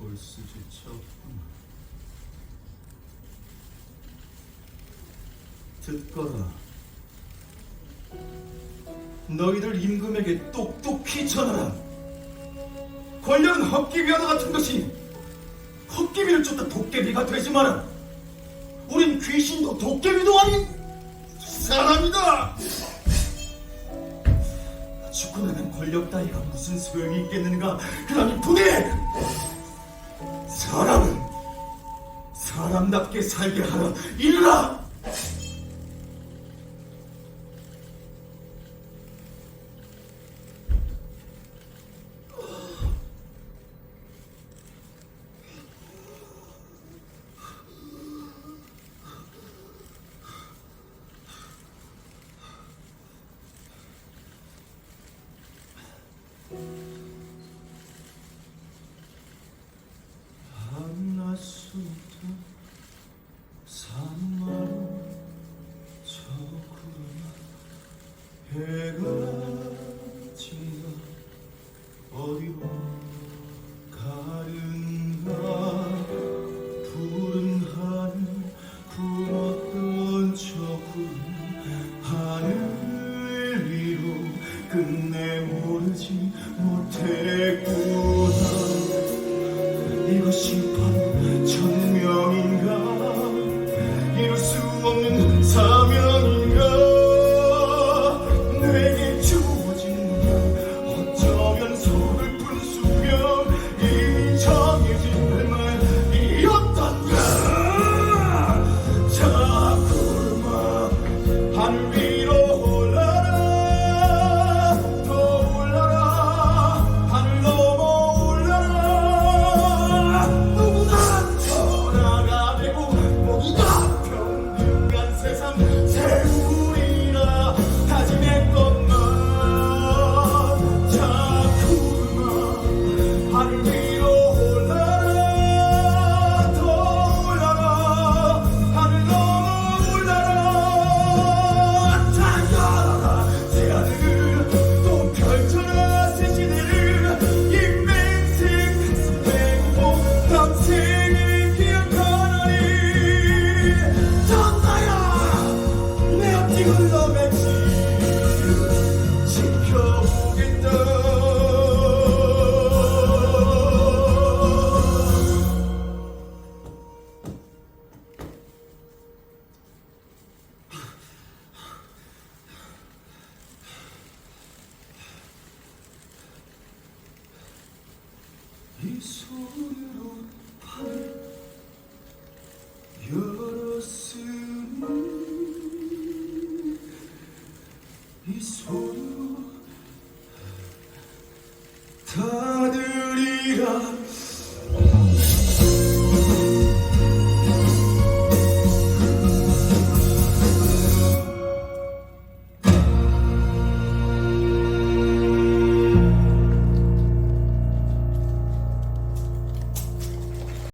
얼스조차 없구나. 듣거라. 너희들 임금에게 똑똑히 전하라. 권력은 헛기비와도 같은 것이 헛기비를 쫓다 도깨비가 되지 마라. 우린 귀신도 도깨비도 아닌 사람이다. 죽고 나면 권력 따위가 무슨 소용이 있겠는가? 그러니 부디 사람은 사람답게 살게 하라. 이르라. 해가 이 소리로 판을 다들이라